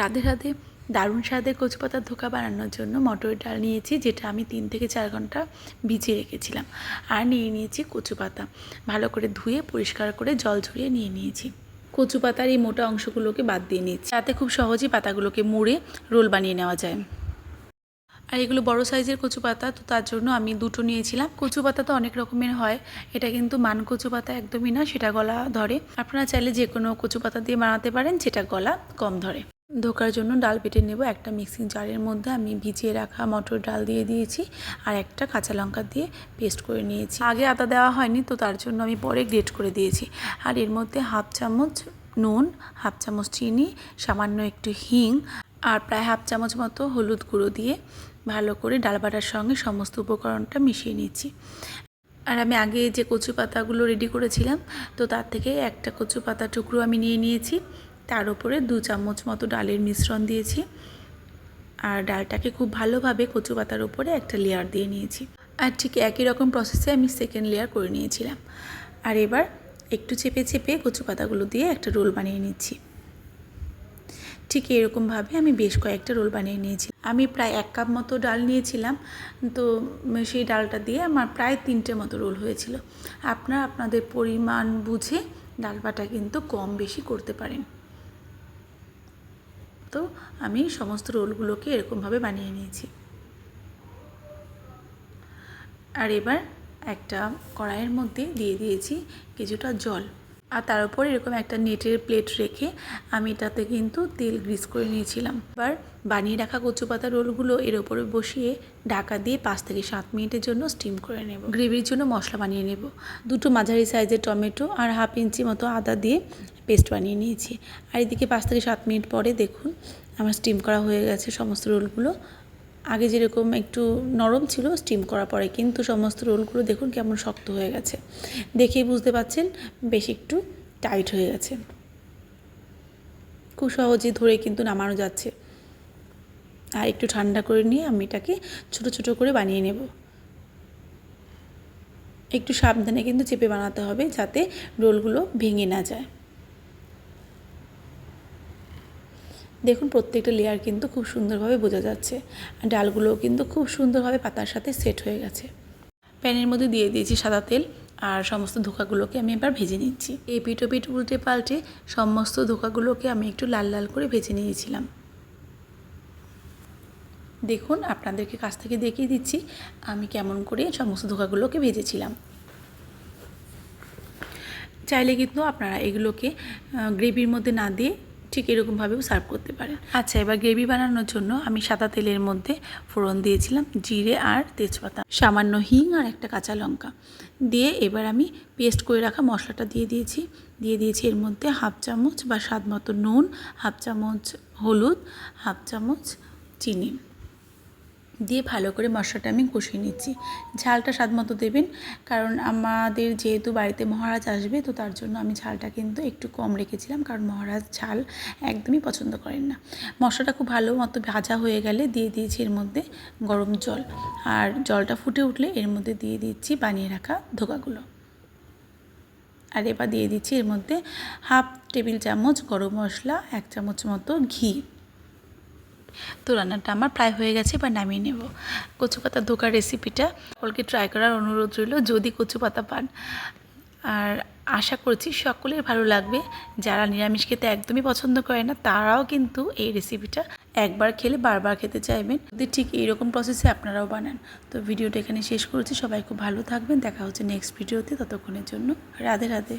রাধে রাধে দারুণ স্বাদের কচু পাতার ধোকা বানানোর জন্য মটরের ডাল নিয়েছি, যেটা আমি তিন থেকে চার ঘণ্টা ভিজিয়ে রেখেছিলাম। আর নিয়ে নিয়েছি কচু পাতা ভালো করে ধুয়ে পরিষ্কার করে জল ঝরিয়ে নিয়ে নিয়েছি। কচু পাতার এই মোটা অংশগুলোকে বাদ দিয়ে নিয়েছি। তাতে খুব সহজেই পাতাগুলোকে মুড়ে রোল বানিয়ে নেওয়া যায়। আর এগুলো বড় সাইজের কচু পাতা তো তার জন্য আমি দুটো নিয়েছিলাম। কচু পাতা তো অনেক রকমের হয়। এটা কিন্তু মান কচু পাতা একদমই না, সেটা গলা ধরে। আপনারা চাইলে যে কোনো কচু পাতা দিয়ে বানাতে পারেন যেটা গলা কম ধরে। ধোকার জন্য ডাল বেটে নেব। একটা মিক্সিং জারের মধ্যে আমি ভিজিয়ে রাখা মটর ডাল দিয়ে দিয়েছি আর একটা কাঁচা লঙ্কা দিয়ে পেস্ট করে নিয়েছি। আগে আদা দেওয়া হয়নি তো তার জন্য আমি পরে গ্রেট করে দিয়েছি। আর এর মধ্যে হাফ চামচ নুন, হাফ চামচ চিনি, সামান্য একটু হিং আর প্রায় হাফ চামচ মতো হলুদ গুঁড়ো দিয়ে ভালো করে ডাল বাটার সঙ্গে সমস্ত উপকরণটা মিশিয়ে নিচ্ছি। আর আমি আগে যে কচু পাতাগুলো রেডি করেছিলাম তো তার থেকে একটা কচু পাতা টুকরো আমি নিয়ে নিয়েছি। তার উপরে দু চামচ মতো ডালের মিশ্রণ দিয়েছি। আর ডালটাকে খুব ভালোভাবে কচু পাতার উপরে একটা লেয়ার দিয়ে নিয়েছি। আর ঠিক একই রকম প্রসেসে আমি সেকেন্ড লেয়ার করে নিয়েছিলাম। আর এবার একটু চেপে চেপে কচু পাতাগুলো দিয়ে একটা রোল বানিয়ে নিচ্ছি। ঠিক এরকমভাবে আমি বেশ কয়েকটা রোল বানিয়ে নিয়েছি। আমি প্রায় এক কাপ মতো ডাল নিয়েছিলাম। তো সেই ডালটা দিয়ে আমার প্রায় তিনটে মতো রোল হয়েছিল। আপনারা আপনাদের পরিমাণ বুঝে ডাল বাটা কিন্তু কম বেশি করতে পারেন। তো আমি সমস্ত রোলগুলোকে এরকমভাবে বানিয়ে নিয়েছি। আর এবার একটা কড়াইয়ের মধ্যে দিয়ে দিয়েছি কিছুটা জল। আর তার উপর এরকম একটা নেটের প্লেট রেখে আমি এটাতে কিন্তু তেল গ্রিস করে নিয়েছিলাম। এবার বানিয়ে রাখা কচু পাতা রোলগুলো এর ওপরে বসিয়ে ঢাকা দিয়ে পাঁচ থেকে সাত মিনিটের জন্য স্টিম করে নেব। গ্রেভির জন্য মশলা বানিয়ে নেব। দুটো মাঝারি সাইজের টমেটো আর হাফ ইঞ্চি মতো আদা দিয়ে পেস্ট বানিয়ে নিয়েছি। আর এদিকে পাঁচ থেকে সাত মিনিট পরে দেখুন আমার স্টিম করা হয়ে গেছে সমস্ত রোলগুলো। আগে যেরকম একটু নরম ছিল, স্টিম করার পরে কিন্তু সমস্ত রোলগুলো দেখুন কেমন শক্ত হয়ে গেছে। দেখেই বুঝতে পাচ্ছেন বেশ একটু টাইট হয়ে গেছে। খুব সহজে ধরে কিন্তু নামানো যাচ্ছে। আর একটু ঠান্ডা করে নিয়ে আমি এটাকে ছোট ছোট করে বানিয়ে নেব। একটু সাবধানে কিন্তু চেপে বানাতে হবে যাতে রোলগুলো ভেঙে না যায়। দেখুন, প্রত্যেকটা লেয়ার কিন্তু খুব সুন্দরভাবে বোঝা যাচ্ছে। ডালগুলোও কিন্তু খুব সুন্দরভাবে পাতার সাথে সেট হয়ে গেছে। প্যানের মধ্যে দিয়ে দিয়েছি সাদা তেল আর সমস্ত ধোকাগুলোকে আমি এবার ভেজে নিচ্ছি। এই পিঠো পিঠ উল্টে পাল্টে সমস্ত ধোকাগুলোকে আমি একটু লাল লাল করে ভেজে নিয়েছিলাম। দেখুন, আপনাদেরকে কাছ থেকে দেখিয়ে দিচ্ছি আমি কেমন করে সমস্ত ধোকাগুলোকে ভেজেছিলাম। চাইলে কিন্তু আপনারা এগুলোকে গ্রেভির মধ্যে না দিয়ে ঠিক এরকমভাবেও সার্ভ করতে পারেন। আচ্ছা এবার গ্রেভি বানানোর জন্য আমি সাদা তেলের মধ্যে ফোড়ন দিয়েছিলাম, জিরে আর তেজপাতা, সামান্য হিং আর একটা কাঁচা লঙ্কা। দিয়ে এবার আমি পেস্ট করে রাখা মশলাটা দিয়ে দিয়েছি। দিয়ে দিয়েছি এর মধ্যে হাফ চামচ বা স্বাদ মতো নুন, হাফ চামচ হলুদ, হাফ চামচ চিনি। দিয়ে ভালো করে মশলাটা আমি কষিয়ে নিচ্ছি। ঝালটা স্বাদ মতো দেবেন, কারণ আমাদের যেহেতু বাড়িতে মহারাজ আসবে, তো তার জন্য আমি ঝালটা কিন্তু একটু কম রেখেছিলাম, কারণ মহারাজ ঝাল একদমই পছন্দ করেন না। মশলাটা খুব ভালো মতো ভাজা হয়ে গেলে দিয়ে দিয়েছি এর মধ্যে গরম জল, আর জলটা ফুটে উঠলে এর মধ্যে দিয়ে দিচ্ছি বানিয়ে রাখা ধোকাগুলো। আর এবার দিয়ে দিচ্ছি এর মধ্যে হাফ টেবিল চামচ গরম মশলা, এক চামচ মতো ঘি। তো রান্নাটা আমার প্রায় হয়ে গেছে, এবার নামিয়ে নেব। কচু পাতা ধোকার রেসিপিটা সকলকে ট্রাই করার অনুরোধ রইল, যদি কচু পাতা পান। আর আশা করছি সকলের ভালো লাগবে। যারা নিরামিষ খেতে একদমই পছন্দ করে না, তারাও কিন্তু এই রেসিপিটা একবার খেলে বারবার খেতে চাইবেন। যদি ঠিক এইরকম প্রসেসে আপনারাও বানান। তো ভিডিওটা এখানে শেষ করছি। সবাই খুব ভালো থাকবেন। দেখা হচ্ছে নেক্সট ভিডিওতে ততক্ষণের জন্য রাধে রাধে।